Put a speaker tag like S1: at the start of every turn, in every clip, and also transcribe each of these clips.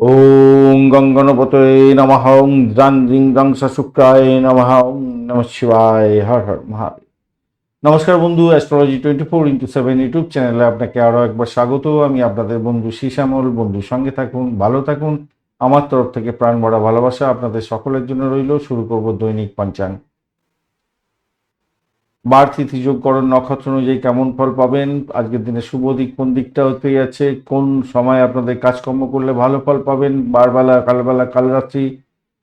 S1: ওং গঙ্গনপতয়ে নমঃ ওং দ্রাং দ্রিং দ্রাং শুক্রায় নমঃ ওং নম শিবায়। হর হর মহাদেব। নমস্কার বন্ধু astrology twenty four into seven YouTube চ্যানেলে আপনাকে আরও একবার স্বাগত। আমি আপনাদের বন্ধু শ্যামল বন্ধুর সঙ্গে থাকুন, ভালো থাকুন। আমার তরফ থেকে প্রাণ ভরা ভালোবাসা আপনাদের সকলের জন্য রইল। শুরু করব দৈনিক পঞ্চাঙ্গ। বার তিথি যোগকরণ নক্ষত্র অনুযায়ী কেমন ফল পাবেন? আজকের দিনে শুভ দিক কোন দিকটা হতে যাচ্ছে? কোন সময় আপনাদের কাজকর্ম করলে ভালো ফল পাবেন? বারবেলা, কালবেলা, কালরাত্রি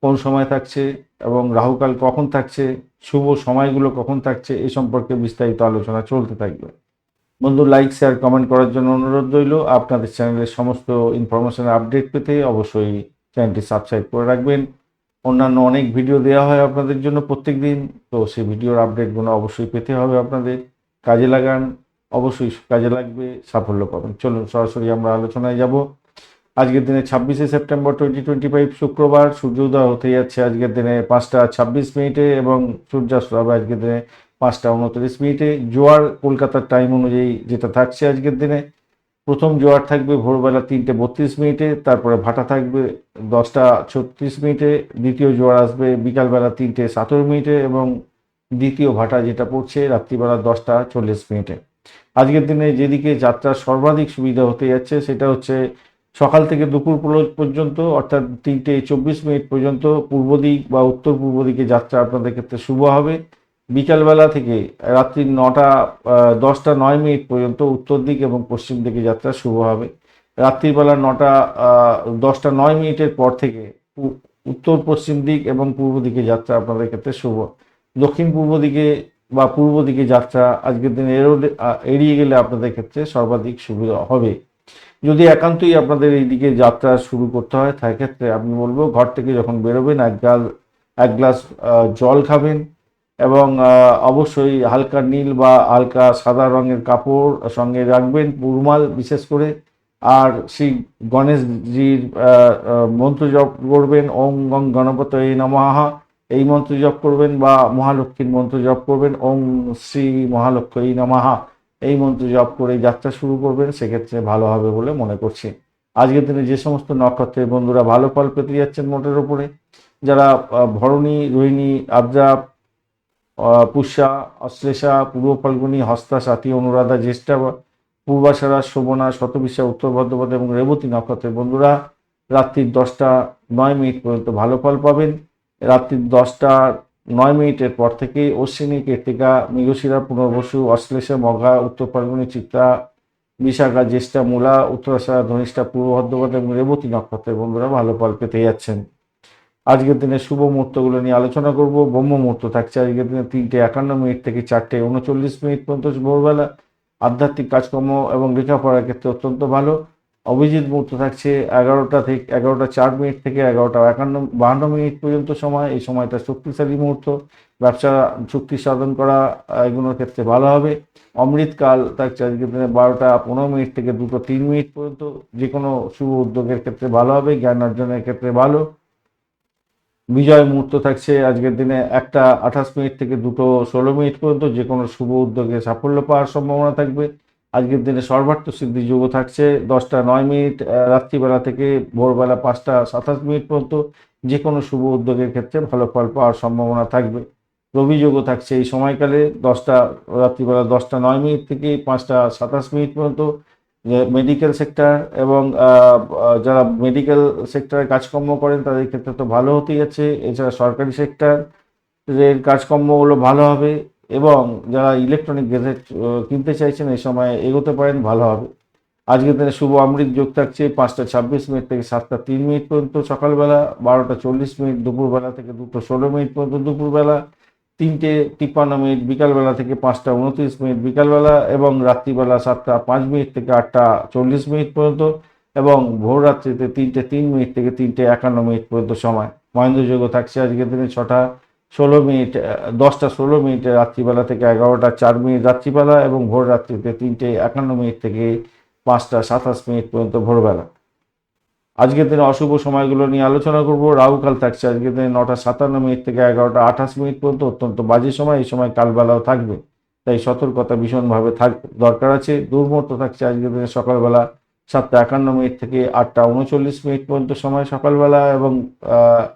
S1: কোন সময় থাকছে? এবং রাহুকাল কখন থাকছে? শুভ সময়গুলো কখন থাকছে? এ সম্পর্কে বিস্তারিত আলোচনা চলতে থাকবে। বন্ধু লাইক শেয়ার কমেন্ট করার জন্য অনুরোধ রইল। আপনাদের চ্যানেলের সমস্ত ইনফরমেশন আপডেট পেতে অবশ্যই চ্যানেলটি সাবস্ক্রাইব করে রাখবেন। অন্যান্য অনেক ভিডিও দেওয়া হয় আপনাদের জন্য প্রত্যেক দিন তো সেই ভিডিওর আপডেটগুলো অবশ্যই পেতে হবে আপনাদের। কাজে লাগান, অবশ্যই কাজে লাগবে, সাফল্য পাবেন। চলুন, সরাসরি আমরা আলোচনায় যাব। আজকের দিনে ছাব্বিশে সেপ্টেম্বর টোয়েন্টি টোয়েন্টি ফাইভ শুক্রবার সূর্যোদয় হতে যাচ্ছে আজকের দিনে পাঁচটা ছাব্বিশ মিনিটে এবং সূর্যাস্ত হবে আজকের দিনে পাঁচটা উনত্রিশ মিনিটে। জোয়ার কলকাতার টাইম অনুযায়ী যেটা থাকছে আজকের দিনে। প্রথম জোয়ার থাকবে ভোরবেলা তিনটে বত্রিশ মিনিটে, তারপরে ভাটা থাকবে দশটা ছত্রিশ মিনিটে, দ্বিতীয় জোয়ার আসবে বিকালবেলা তিনটে সতেরো মিনিটে এবং দ্বিতীয় ভাটা যেটা পড়ছে রাত্রিবেলা দশটা চল্লিশ মিনিটে। আজকের দিনে যেদিকে যাত্রার সর্বাধিক সুবিধা হতে যাচ্ছে সেটা হচ্ছে সকাল থেকে দুপুর পর্য- পর্যন্ত, অর্থাৎ তিনটে চব্বিশ মিনিট পর্যন্ত পূর্ব দিক বা উত্তর পূর্ব দিকে যাত্রা আপনাদের ক্ষেত্রে শুভ হবে। বিকালবেলা থেকে রাত্রি নটা দশটা নয় মিনিট পর্যন্ত উত্তর দিক এবং পশ্চিম দিকে যাত্রা শুভ হবে। রাত্রিবেলা নটা দশটা নয় মিনিটের পর থেকে উত্তর পশ্চিম দিক এবং পূর্ব দিকে যাত্রা আপনাদের ক্ষেত্রে শুভ। দক্ষিণ পূর্ব দিকে বা পূর্ব দিকে যাত্রা আজকের দিনে এড়িয়ে গেলে আপনাদের ক্ষেত্রে সর্বাধিক সুবিধা হবে। যদি একান্তই আপনাদের এই দিকে যাত্রা শুরু করতে হয় তার ক্ষেত্রে আমি বলব, ঘর থেকে যখন বেরোবেন, এক গাল, এক গ্লাস জল খাবেন। এবং অবশ্যই হালকা নীল বা হালকা সাদা রঙের কাপড় সঙ্গে রাখবেন পুরমাল বিশেষ করে। আর সেই গণেশজির মন্ত্র জপ করবেন ওম গং গণপত এই নমঃ। এই মন্ত্র জপ করবেন বা মহালক্ষ্মীর মন্ত্র জপ করবেন ওম শ্রী মহালক্ষ্মী নমঃ। এই মন্ত্র জপ করে যাত্রা শুরু করবেন সেক্ষেত্রে ভালো হবে বলে মনে করছি। আজকের দিনে যে সমস্ত নক্ষত্রের বন্ধুরা ভালো ফল পেতে যাচ্ছেন মোটের ওপরে যারা ভরণী রোহিণী আহ, পুষ্যা অশ্লেষা, পূর্ব ফাল্গুনী, হস্তা, সাথী, অনুরাধা, জ্যেষ্ঠা, পূর্বাশারা, শোভনা, শতবিশা, উত্তর ভদ্রপদ এবং রেবতী নক্ষত্রের বন্ধুরা রাত্রির দশটা নয় মিনিট পর্যন্ত ভালো ফল পাবেন। রাত্রির দশটা নয় মিনিটের পর থেকে অশ্বিনী, কীর্তিকা, মৃগশিরা, পুনর্বসু, অশ্লেষা মঘা উত্তর ফাল্গুনী, চিত্রা, বিশাখা, জ্যেষ্ঠা, মূলা, উত্তরাশারা, ধনিষ্ঠা, পূর্ব ভদ্রপদ এবং রেবতী নক্ষত্রের বন্ধুরা ভালো ফল পেতে যাচ্ছেন। আজকের দিনে শুভ মুহূর্তগুলো নিয়ে আলোচনা করব। ব্রহ্ম মুহূর্ত থাকছে আজকের দিনে তিনটে একান্ন মিনিট থেকে চারটে উনচল্লিশ মিনিট পর্যন্ত ভোরবেলা। আধ্যাত্মিক কাজকর্ম এবং লেখাপড়ার ক্ষেত্রে অত্যন্ত ভালো। অভিজিৎ মুহূর্ত থাকছে এগারোটা থেকে এগারোটা চার মিনিট থেকে এগারোটা একান্ন, বাহান্ন মিনিট পর্যন্ত সময়। এই সময়টা শক্তিশালী মুহূর্ত। ব্যবসা চুক্তি সাধন করা, এগুলোর ক্ষেত্রে ভালো হবে। অমৃতকাল থাকছে আজকের দিনে বারোটা পনেরো মিনিট থেকে দুটো তিন মিনিট পর্যন্ত। যে কোনো শুভ উদ্যোগের ক্ষেত্রে ভালো হবে, জ্ঞান অর্জনের ক্ষেত্রে ভালো। বিজয় মুহূর্ত থাকছে আজকের দিনে একটা আঠাশ মিনিট থেকে দুটো ষোলো মিনিট পর্যন্ত, যে কোনো শুভ উদ্যোগে সাফল্য পাওয়ার সম্ভাবনা থাকবে। আজকের দিনে সর্বার্থ সিদ্ধি যোগ থাকছে, দশটা নয় মিনিট রাত্রিবেলা থেকে ভোরবেলা পাঁচটা সাতাশ মিনিট পর্যন্ত যে কোনো শুভ উদ্যোগের ক্ষেত্রে ভালো ফল পাওয়ার সম্ভাবনা থাকবে। রবি যোগও থাকছে এই সময়কালে, দশটা, রাত্রিবেলা দশটা নয় মিনিট থেকে পাঁচটা সাতাশ মিনিট পর্যন্ত মেডিকেল সেক্টর এবং যারা মেডিকেল সেক্টরে কাজকর্ম করেন, তাদের ক্ষেত্রে তো ভালো হতেই যাচ্ছে। এছাড়া সরকারি সেক্টর এর কাজকর্মগুলো ভালো হবে এবং যারা ইলেকট্রনিক গ্যাজেট কিনতে চাইছেন, এই সময় এগোতে পারেন, ভালো হবে। আজকের দিনে শুভ অমৃত যোগ থাকছে পাঁচটা ছাব্বিশ মিনিট থেকে সাতটা তিন মিনিট পর্যন্ত সকালবেলা, বারোটা চল্লিশ মিনিট দুপুরবেলা থেকে দুটো ষোলো মিনিট পর্যন্ত দুপুরবেলা। তিনটে তিপ্পান্ন মিনিট, বিকালবেলা থেকে পাঁচটা উনত্রিশ মিনিট, বিকালবেলা এবং রাত্রিবেলা সাতটা পাঁচ মিনিট থেকে আটটা চল্লিশ মিনিট পর্যন্ত এবং ভোর রাত্রিতে তিনটে তিন মিনিট থেকে তিনটে একান্ন মিনিট পর্যন্ত সময়। মহেন্দ্রযোগ্য থাকছে আজকের দিনে ছটা ষোলো মিনিট দশটা ষোলো মিনিটে, রাত্রিবেলা থেকে এগারোটা চার মিনিট রাত্রিবেলা এবং ভোর রাত্রিতে তিনটে একান্ন মিনিট থেকে পাঁচটা সাতাশ মিনিট পর্যন্ত ভোরবেলা। আজকের দিনে অশুভ সময়গুলো নিয়ে আলোচনা করব। রাহুকাল থাকছে আজকে দিনে নটা সাতান্ন মিনিট থেকে এগারোটা আঠাশ মিনিট পর্যন্ত অত্যন্ত বাজে সময়, এই সময় কালবেলাও থাকবে। তাই সতর্কতা ভীষণভাবে থাক, দরকার আছে। দুর্মূর্ত থাকছে আজকের দিনে সকালবেলা সাতটা একান্ন মিনিট থেকে আটটা উনচল্লিশ মিনিট পর্যন্ত সময় সকালবেলা এবং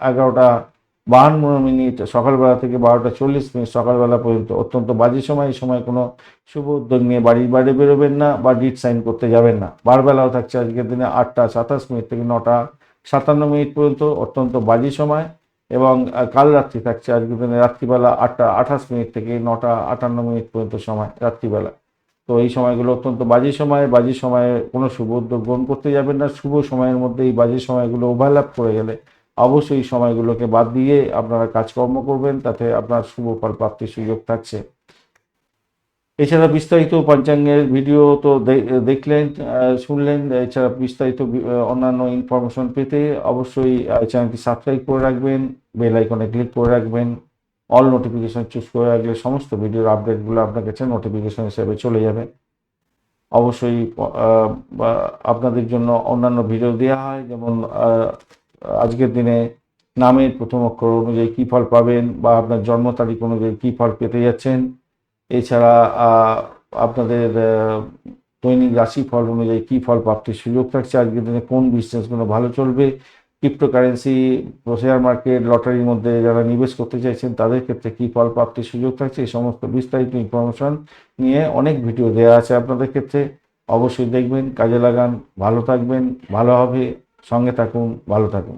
S1: এগারোটা বাহান্ন মিনিট, সকালবেলা থেকে বারোটা চল্লিশ মিনিট, সকালবেলা পর্যন্ত। অত্যন্ত বাজে সময়, এই সময় কোনো শুভ উদ্যোগ নিয়ে বাড়ির বাইরে বেরোবেন না বা ডিট সাইন করতে যাবেন না। বারবেলাও থাকছে আজকের দিনে আটটা সাতাশ মিনিট থেকে নটা সাতান্ন মিনিট পর্যন্ত। অত্যন্ত বাজে সময় এবং কাল রাত্রি থাকছে আজকের দিনে রাত্রিবেলা আটটা আঠাশ মিনিট থেকে নটা আটান্ন মিনিট পর্যন্ত সময় রাত্রিবেলা। তো এই সময়গুলো অত্যন্ত বাজে সময়, বাজে সময়ে কোনো শুভ উদ্যোগ গ্রহণ করতে যাবেন না। শুভ সময়ের মধ্যে এই বাজে সময়গুলো ওভারল্যাপ করে গেলে অবশ্যই এই সময়গুলোকে বাদ দিয়ে আপনারা কাজকর্ম করবেন, তাতে আপনার শুভ ফল প্রাপ্তির সুযোগ থাকছে। এছাড়া বিস্তারিত পঞ্চাঙ্গের ভিডিও তো দেখলেন শুনলেন, এছাড়া বিস্তারিত অন্যান্য ইনফরমেশন পেতে অবশ্যই চ্যানেলটি সাবস্ক্রাইব করে রাখবেন বেল আইকনে ক্লিক করে রাখবেন অল নোটিফিকেশন চুজ করে রাখলে সমস্ত ভিডিওর আপডেটগুলো আপনার কাছে নোটিফিকেশন হিসেবে চলে যাবে। অবশ্যই আপনাদের জন্য অন্যান্য ভিডিও দেওয়া হয়, যেমন আজকের দিনে নামের প্রথম অক্ষর অনুযায়ী কী ফল পাবেন বা আপনার জন্ম তারিখ অনুযায়ী কী ফল পেতে যাচ্ছেন। এছাড়া আপনাদের দৈনিক রাশি ফল অনুযায়ী কী ফল প্রাপ্তির সুযোগ থাকছে। আজকের দিনে কোন বিজনেসগুলো ভালো চলবে। ক্রিপ্টোকারেন্সি শেয়ার মার্কেট লটারির মধ্যে যারা নিবেশ করতে চাইছেন, তাদের ক্ষেত্রে কী ফল প্রাপ্তির সুযোগ থাকছে। এই সমস্ত বিস্তারিত ইনফরমেশন নিয়ে অনেক ভিডিও দেওয়া আছে আপনাদের ক্ষেত্রে। অবশ্যই দেখবেন, কাজে লাগান, ভালো থাকবেন, ভালো হবে। সঙ্গে থাকুন ভালো থাকুন।